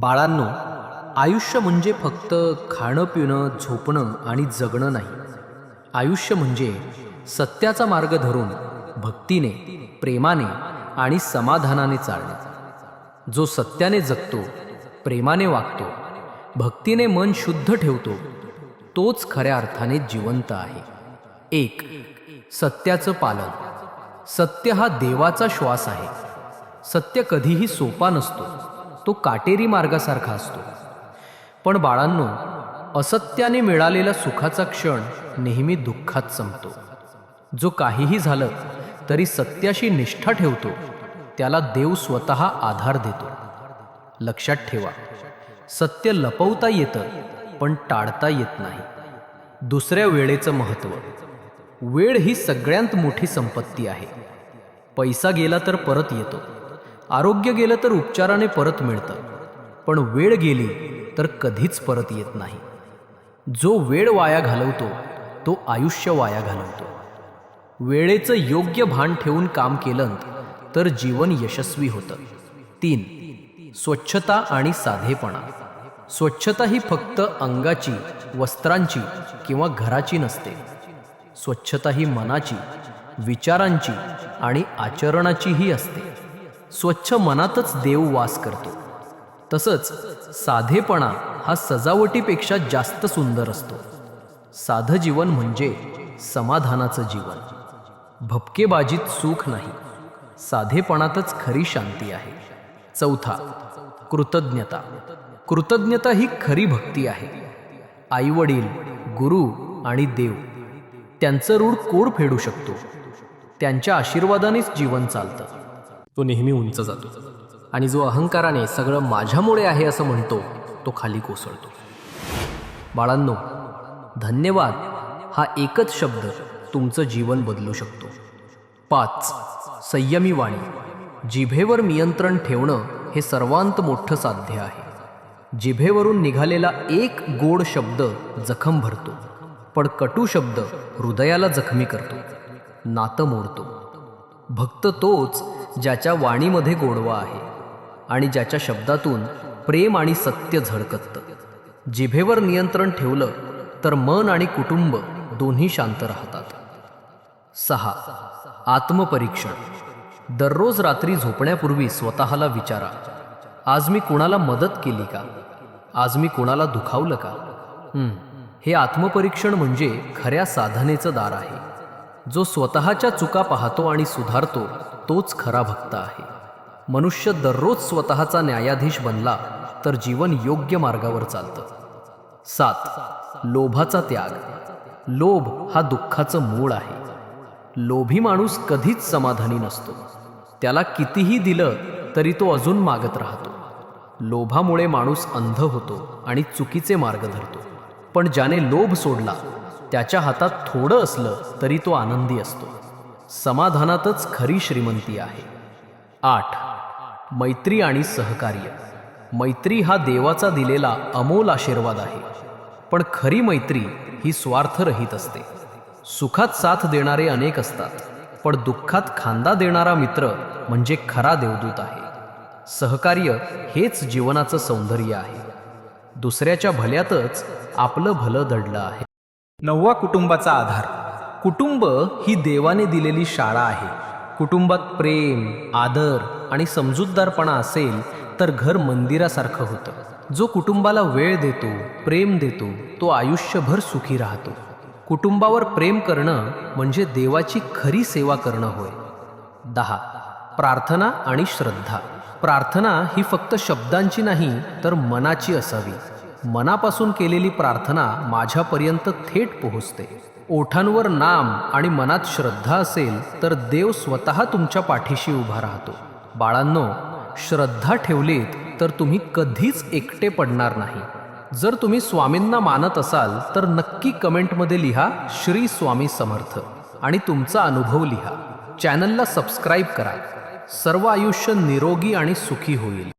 बाळांनो आयुष्य म्हणजे फक्त खाणं पिणं झोपणं आणि जगणं नाही. आयुष्य म्हणजे सत्याचा मार्ग धरून भक्तीने प्रेमाने आणि समाधानाने चालणे. जो सत्याने जगतो प्रेमाने वागतो भक्तीने मन शुद्ध ठेवतो तोच खऱ्या अर्थाने जिवंत आहे. एक सत्याचं पालन. सत्य हा देवाचा श्वास आहे. सत्य कधीही सोपा नसतो. तो काटेरी मार्गासारखा असतो. पण बाळांनो असत्याने मिळालेला सुखाचा क्षण नेहमी दुःखात संपतो. जो काहीही झालं तरी सत्याशी निष्ठा ठेवतो. त्याला देव स्वतः आधार देतो. लक्षात ठेवा सत्य लपवता येतं पण टाळता येत नाही. दुसऱ्या वेळेचं महत्त्व. वेळ ही सगळ्यात मोठी संपत्ती आहे. पैसा गेला तर परत येतो. आरोग्य गेलं तर उपचाराने परत मिळतं. पण वेळ गेली तर कधीच परत येत नाही. जो वेळ वाया घालवतो तो आयुष्य वाया घालवतो. वेळेचं योग्य भान ठेवून काम केलं तर जीवन यशस्वी होतं. तीन स्वच्छता आणि साधेपणा. स्वच्छता ही फक्त अंगाची वस्त्रांची किंवा घराची नसते. स्वच्छता ही मनाची विचारांची आणि आचरणाचीही असते. स्वच्छ मनातच देव वास करतो. तसंच साधेपणा हा सजावटीपेक्षा जास्त सुंदर असतो. साधं जीवन म्हणजे समाधानाचं जीवन. भपकेबाजीत सुख नाही. साधेपणातच खरी शांती आहे. चौथा कृतज्ञता. कृतज्ञता ही खरी भक्ती आहे. आईवडील गुरु आणि देव त्यांचं रूढ कोड फेडू शकतो? त्यांच्या आशीर्वादानेच जीवन चालतं. तो नेहमी उंच जातो. आणि जो अहंकाराने सगळं माझ्यामुळे आहे असं म्हणतो तो खाली कोसळतो. बाळांनो धन्यवाद हा एकच शब्द तुमचं जीवन बदलू शकतो. पाच संयमी वाणी. जिभेवर नियंत्रण ठेवणं हे सर्वांत मोठं साध्य आहे. जिभेवरून निघालेला एक गोड शब्द जखम भरतो पण कटू शब्द हृदयाला जखमी करतो नातं मोडतो. भक्त तोच ज्याच्या वाणीमध्ये गोडवा आहे आणि ज्याच्या शब्दातून प्रेम आणि सत्य झळकतं. जिभेवर नियंत्रण ठेवलं तर मन आणि कुटुंब दोन्ही शांत राहतात. सहा. आत्मपरीक्षण. दररोज रात्री झोपण्यापूर्वी स्वतःला विचारा आज मी कुणाला मदत केली का? आज मी कुणाला दुखावलं का? हे आत्मपरीक्षण म्हणजे खऱ्या साधनेचं दार आहे. जो स्वतःच्या चुका पाहतो आणि सुधारतो तोच खरा भक्त आहे. मनुष्य दररोज स्वतःचा न्यायाधीश बनला तर जीवन योग्य मार्गावर चालतं. सात लोभाचा त्याग. लोभ हा दुःखाचं मूळ आहे. लोभी माणूस कधीच समाधानी नसतो. त्याला कितीही दिलं तरी तो अजून मागत राहतो. लोभामुळे माणूस अंध होतो आणि चुकीचे मार्ग धरतो. पण ज्याने लोभ सोडला त्याच्या हातात थोडं असलं तरी तो आनंदी असतो. समाधानातच खरी श्रीमंती आहे. आठ. मैत्री आणि सहकार्य. मैत्री हा देवाचा दिलेला अमोल आशीर्वाद आहे. पण खरी मैत्री ही स्वार्थरहित असते. सुखात साथ देणारे अनेक असतात पण दुःखात खांदा देणारा मित्र म्हणजे खरा देवदूत आहे. सहकार्य हेच जीवनाचं सौंदर्य आहे. दुसऱ्याच्या भल्यातच आपलं भलं दडलं आहे. नववा कुटुंबाचा आधार. कुटुंब ही देवाने दिलेली शाळा आहे. कुटुंबात प्रेम आदर आणि समजूतदारपणा असेल तर घर मंदिरासारखं होतं. जो कुटुंबाला वेळ देतो प्रेम देतो तो आयुष्यभर सुखी राहतो. कुटुंबावर प्रेम करणं म्हणजे देवाची खरी सेवा करणं होय. दहा. प्रार्थना आणि श्रद्धा. प्रार्थना ही फक्त शब्दांची नाही तर मनाची असावी. मनापासून केलेली प्रार्थना माझ्यापर्यंत थेट पोहोचते. ओठांवर नाम आणि मनात श्रद्धा असेल तर देव स्वतः तुमच्या पाठीशी उभा राहतो. बाळांनो श्रद्धा ठेवलीत तर तुम्ही कधीच एकटे पडणार नाही. जर तुम्ही स्वामींना मानत असाल तर नक्की कमेंटमध्ये लिहा श्री स्वामी समर्थ. आणि तुमचा अनुभव लिहा. चॅनलला सबस्क्राईब करा. सर्व आयुष्य निरोगी आणि सुखी होईल.